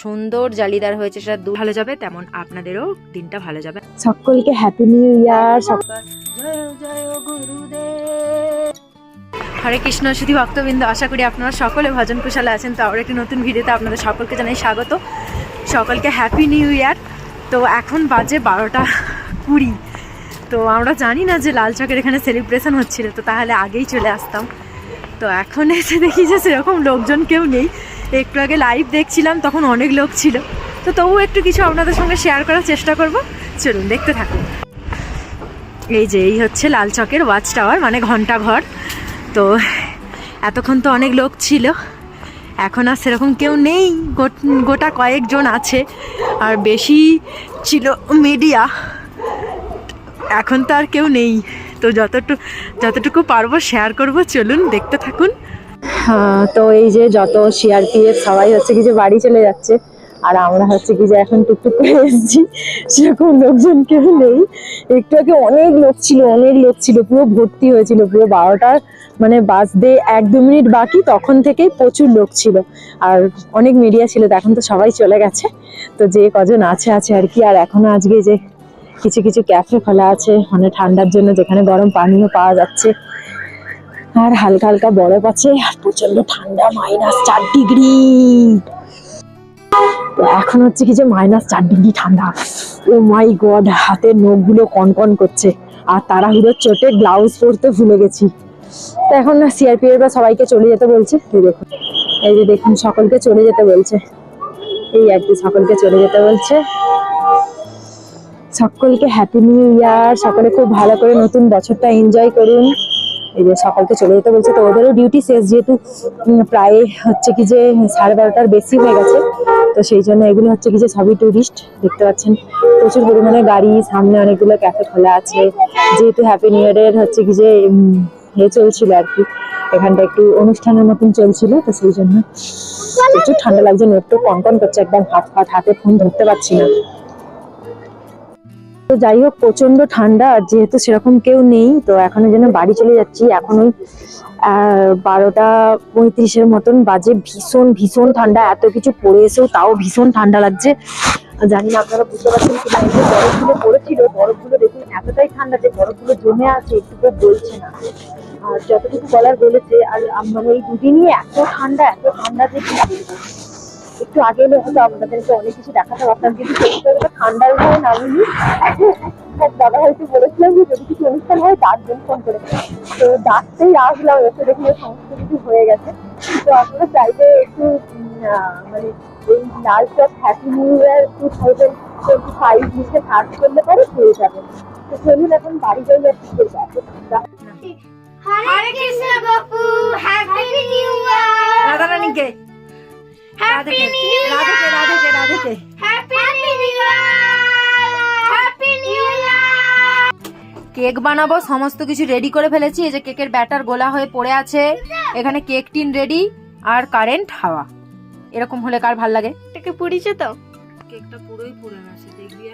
সুন্দর জালিদার হয়েছে সেটা দু ভালো যাবে তেমন আপনাদেরও দিনটা ভালো যাবে। সকলকে হ্যাপি নিউ ইয়ার জয় জয় গুরুদেব হরে কৃষ্ণ শুধু ভক্তবৃন্দ আশা করি আপনারা সকলে ভজন কুশলে আছেন। তো আবার একটি নতুন ভিডিওতে আপনাদের সকলকে জানাই স্বাগত। সকলকে হ্যাপি নিউ ইয়ার তো এখন বাজে বারোটা কুড়ি। তো আমরা জানি না যে লাল চকের এখানে সেলিব্রেশন হচ্ছিল তো তাহলে আগেই চলে আসতাম। তো এখন এসে দেখি যে সেরকম লোকজন কেউ নেই। একটু আগে লাইভ দেখছিলাম, তখন অনেক লোক ছিল। তো তবুও একটু কিছু আপনাদের সঙ্গে শেয়ার করার চেষ্টা করব। চলুন, দেখতে থাকুন। এই যে, এই হচ্ছে লাল চকের ওয়াচ টাওয়ার মানে ঘণ্টা ঘর। তো এতক্ষণ তো অনেক লোক ছিল। এখন আর সেরকম কেউ নেই। গোট- কয়েকজন আছে। আর বেশি ছিল মিডিয়া এখন তো আর কেউ নেই। তো যতটুকু যতটুকু পারব শেয়ার করব। চলুন, দেখতে থাকুন। তো এই যে যত সিআরপিএফ সবাই হচ্ছে কি যে বাড়ি চলে যাচ্ছে। আর আমরা হচ্ছে কি যে এখন টুকটুক করে এসেছি, সেরকম লোকজন কেউ নেই। একটু আগে অনেক লোক ছিল, অনেক লোক ছিল, পুরো ভর্তি হয়েছিল, পুরো বারোটার মানে বাজতে এক দু মিনিট বাকি, তখন থেকেই প্রচুর লোক ছিল। আর অনেক মিডিয়া ছিল, তো এখন তো সবাই চলে গেছে। তো যে কজন আছে আছে আর কি। আর এখনও আজকে যে কিছু কিছু ক্যাফে খোলা আছে মানে ঠান্ডার জন্য যেখানে গরম পানিও পাওয়া যাচ্ছে। আর হালকা হালকা বরফ আছে আর প্রচণ্ড ঠান্ডা মাইনাস চার ডিগ্রি তো এখন হচ্ছে কি যে মাইনাস চার ডিগ্রি ঠান্ডা। ও মাই গড হাতের নখগুলো কনকন করছে। আর তাড়াহুড়োর চোটে গ্লাউজ পরতে ভুলে গেছি। তো এখন না সিআরপিএফ বা সবাইকে চলে যেতে বলছে। এই দেখুন, এই যে দেখুন, সকলকে চলে যেতে বলছে। এই আর কি, সকলকে চলে যেতে বলছে। সকলকে হ্যাপি নিউ ইয়ার সকলে খুব ভালো করে নতুন বছরটা এনজয় করুন। এই সকলকে চলে যেতে বলছে, তো ওদেরও ডিউটি শেষ যেহেতু প্রায় হচ্ছে কি যে সাড়ে বারোটার বেশি হয়ে গেছে। তো সেই জন্য এগুলো হচ্ছে কি যে সবই টুরিস্ট দেখতে পাচ্ছেন। প্রচুর পরিমাণে গাড়ি, সামনে অনেকগুলো ক্যাফে খোলা আছে। যেহেতু হ্যাপি নিউ ইয়ারের হচ্ছে কি যে এ চলছিল আর কি। এখানটা একটু অনুষ্ঠানের মতন চলছিল, তো সেই জন্য প্রচুর ঠান্ডা লাগছে। নেটটা কনকন করছে, একদম হাত ফাট হাতে ফোন ধরতে পারছি না। তো যাই হোক প্রচণ্ড ঠান্ডা আর যেহেতু সেরকম কেউ নেই, তো এখন যেন বাড়ি চলে যাচ্ছি। এখন ওই বারোটা পঁয়ত্রিশের মতন বাজে, ভীষণ ভীষণ ঠান্ডা। এত কিছু পড়ে এসেও তাও ভীষণ ঠান্ডা লাগছে। জানি না আপনারা বুঝতে পারছেন যে বরফগুলো পড়েছিল, বরফগুলো দেখুন, এতটাই ঠান্ডা যে বরফগুলো জমে আছে, একটু বলছে না। আর যতটুকু বলার বলেছে, আর আম- মানে এই দুদিনই এত ঠান্ডা এত ঠান্ডা যে একটু আগে এলে হয়তো আপনাদেরকে অনেক কিছু দেখাতে পারতাম কথা ঠান্ডার ভয়ে নামিনি আর দাদা হয়তো বলেছিলাম যে যদি কিছু অনুষ্ঠান হয় ডাকবেন ফোন করে তো ডাকতেই আসলাম এসে দেখি যে সমস্ত কিছু হয়ে গেছে। তো আপনারা চাইলে একটু মানে এই লাল চক happy new year two thousand twenty five লিখে সার্চ করলে পরে পেয়ে যাবেন। তো চলুন এখন বাড়ি যাই আর কি হরে কৃষ্ণ গপু হ্যাপি নিউ ইয়ার রাধা রানীকে হ্যাপি নিউ রাধেকে রাধেকে রাধেকে। ইয়ার কেক বানাবো সমস্ত কিছু রেডি করে ফেলেছি। এই যে কেকের ব্যাটার গোলা হয়ে পড়ে আছে। এখানে কেক টিন রেডি আর কারেন্ট হাওয়া। এরকম হলে কার ভালো লাগে? এটাকে পুড়িছে তো। কেকটা পুরোই পুড়ে গেছে দেখবি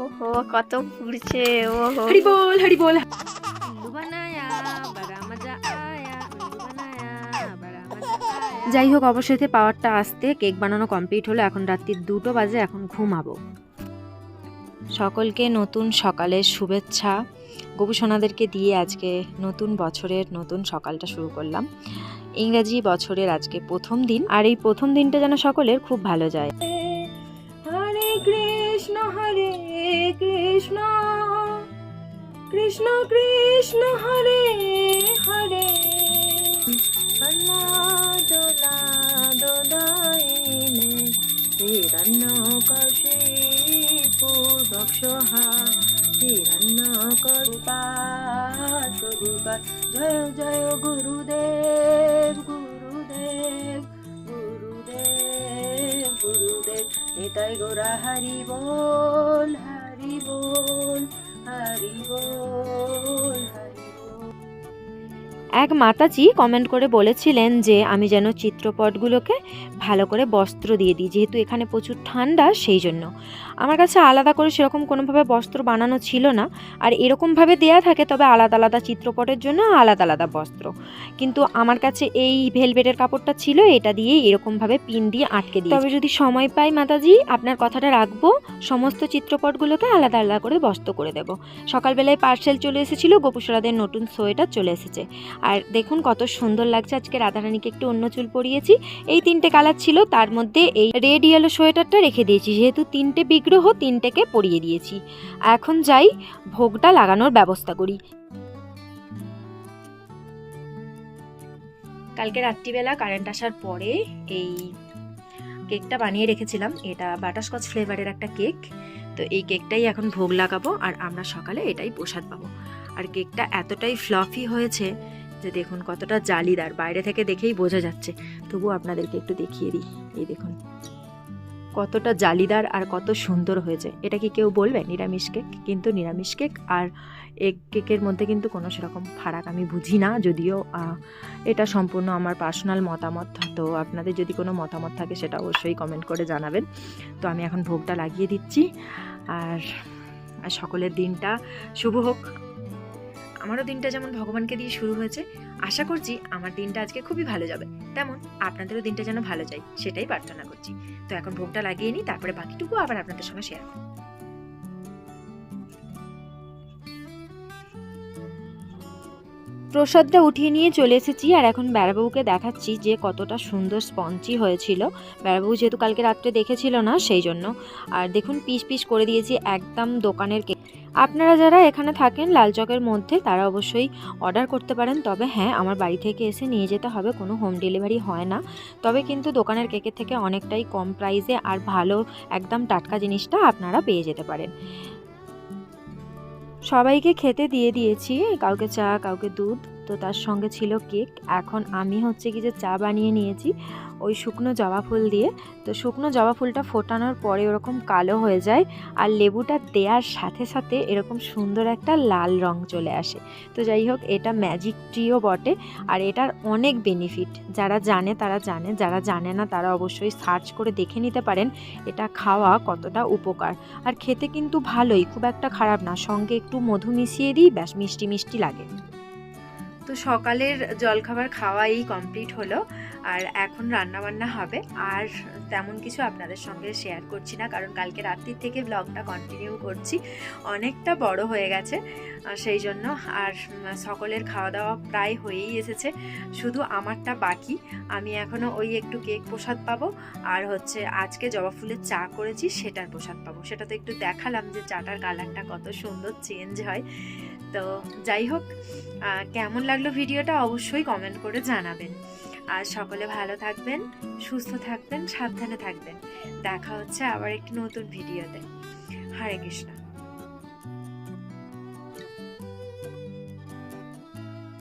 ওহো কত পুড়ছে ওহো। হরি বল হরি বল। যাই হোক অবশেষে পাওয়ারটা আসতে কেক বানানো কমপ্লিট হলো। এখন রাত্রির দুটো বাজে এখন ঘুমাবো। সকলকে নতুন সকালের শুভেচ্ছা। গোপুসোনাদেরকে দিয়ে আজকে নতুন বছরের নতুন সকালটা শুরু করলাম। ইংরেজি বছরের আজকে প্রথম দিন আর এই প্রথম দিনটা যেন সকলের খুব ভালো যায়। হরে কৃষ্ণ হরে কৃষ্ণ। কৃষ্ণ কৃষ্ণ হরে হরে। দোলা দোলাইনে হিরণ্য কশিপুর বক্ষহা হিরণ্য করুপাত করুপাত জয় জয় গুরুদেব গুরুদেব গুরুদেব গুরুদেব। নিতাই গোরা, হরি বল হরি বল হরি বল। এক মাতাজি কমেন্ট করে বলেছিলেন যে, আমি যেন চিত্রপটগুলোকে ভালো করে বস্ত্র দিয়ে দিই, যেহেতু এখানে প্রচুর ঠান্ডা সেই জন্য। আমার কাছে আলাদা করে সেরকম কোনোভাবে বস্ত্র বানানো ছিল না। আর এরকমভাবে দেয়া থাকে, তবে আলাদা আলাদা চিত্রপটের জন্য আলাদা আলাদা বস্ত্র। কিন্তু আমার কাছে এই ভেলভেটের কাপড়টা ছিল, এটা দিয়েই এরকমভাবে পিন দিয়ে আটকে দিই তবে যদি সময় পাই মাতাজি, আপনার কথাটা রাখব। সমস্ত চিত্রপটগুলোকে আলাদা আলাদা করে বস্ত্র করে দেব। সকালবেলায় পার্সেল চলে এসেছিল, গোপুসরাদের নতুন সোয়েটার চলে এসেছে। আর দেখুন কত সুন্দর লাগছে। আজকে রাধারানীকে একটু অন্য চুল পরিয়েছি। এই তিনটে কালার ছিল, তার মধ্যে এই রেড ইয়েলো সোয়েটারটা রেখে দিয়েছি। যেহেতু তিনটে বিগ্রহ, তিনটেকে পরিয়ে দিয়েছি। এখন যাই ভোগটা লাগানোর ব্যবস্থা করি। কালকে রাত্রিবেলা কারেন্ট আসার পরে এই কেকটা বানিয়ে রেখেছিলাম। এটা বাটারস্কচ ফ্লেভারের একটা কেক তো এই কেকটাই এখন ভোগ লাগাবো আর আমরা সকালে এটাই প্রসাদ পাবো। আর কেকটা এতটাই ফ্লফি হয়েছে যে দেখুন কতটা জালিদার, বাইরে থেকে দেখেই বোঝা যাচ্ছে। তবু আপনাদেরকে একটু দেখিয়ে দিই। এই দেখুন, কতটা জালিদার আর কত সুন্দর হয়েছে। এটা কি কেউ বলবে? নিরামিষ কেক? কিন্তু নিরামিষ কেক আর এগ কেকের মধ্যে কিন্তু কোনো সেরকম ফারাক আমি বুঝি না, যদিও এটা সম্পূর্ণ আমার পার্সোনাল মতামত। তো আপনাদের যদি কোনো মতামত থাকে সেটা অবশ্যই কমেন্ট করে জানাবেন। তো আমি এখন ভোগটা লাগিয়ে দিচ্ছি। আর সকলের দিনটা শুভ হোক। আমারও দিনটা যেমন ভগবানকে দিয়ে শুরু হয়েছে, আশা করছি আমার দিনটা আজকে খুবই ভালো যাবে। তেমন আপনাদেরও দিনটা যেন ভালো যায়, সেটাই প্রার্থনা করছি। তো এখন ভোগটা লাগিয়ে নিই, তারপরে বাকিটুকু আবার আপনাদের সঙ্গে শেয়ার করব। প্রসাদটা উঠিয়ে নিয়ে চলে এসেছি, আর এখন বেড়াবাবুকে দেখাচ্ছি যে কতটা সুন্দর স্পঞ্জি হয়েছিল। বেড়াবাবু যেহেতু কালকে রাত্রে দেখেছিল না, সেই জন্য। আর দেখুন, পিস পিস করে দিয়েছি একদম দোকানের আপনারা যারা এখানে থাকেন লাল চকের মধ্যে, তারা অবশ্যই অর্ডার করতে পারেন। তবে হ্যাঁ আমার বাড়ি থেকে এসে নিয়ে যেতে হবে, কোনো হোম ডেলিভারি হয় না। তবে কিন্তু দোকানের কেকের থেকে অনেকটাই কম প্রাইসে আর ভালো একদম টাটকা জিনিসটা আপনারা পেয়ে যেতে পারেন। সবাইকে খেতে দিয়ে দিয়েছি, কাউকে চা, কাউকে দুধ। তো তার সঙ্গে ছিল কেক। এখন আমি হচ্ছে কি যে চা বানিয়ে নিয়েছি ওই শুকনো জবা ফুল দিয়ে। তো শুকনো জবা ফুলটা ফোটানোর পরে ওরকম কালো হয়ে যায় আর লেবুটা দেওয়ার সাথে সাথে এরকম সুন্দর একটা লাল রং চলে আসে। তো যাই হোক, এটা ম্যাজিক ট্রিও বটে আর এটার অনেক বেনিফিট। যারা জানে তারা জানে, যারা জানে না তারা অবশ্যই সার্চ করে দেখে নিতে পারেন এটা খাওয়া কতটা উপকার। আর খেতে কিন্তু ভালোই, খুব একটা খারাপ না, সঙ্গে একটু মধু মিশিয়ে দিই, ব্যাস মিষ্টি মিষ্টি লাগে। তো সকালের জলখাবার খাওয়াই কমপ্লিট হলো, আর এখন রান্না বান্না হবে। আর তেমন কিছু আপনাদের সঙ্গে শেয়ার করছি না, কারণ কালকে রাত্রির থেকে ব্লগটা কন্টিনিউ করছি। অনেকটা বড় হয়ে গেছে সেই জন্য। আর সকলের খাওয়া দাওয়া প্রায় হয়েই এসেছে, শুধু আমারটা বাকি। আমি এখনও ওই একটু কেক প্রসাদ পাবো, আর হচ্ছে আজকে জবা ফুলের চা করেছি, সেটার প্রসাদ পাবো। সেটা তো একটু দেখালাম যে চাটার কালারটা কত সুন্দর চেঞ্জ হয়। তো যাই হোক কেমন লাগল ভিডিওটা অবশ্যই কমেন্ট করে জানাবেন। আর সকলে ভালো থাকবেন, সুস্থ থাকবেন, সাবধানে থাকবেন। দেখা হচ্ছে আবার একটি নতুন ভিডিওতে। হরে কৃষ্ণ।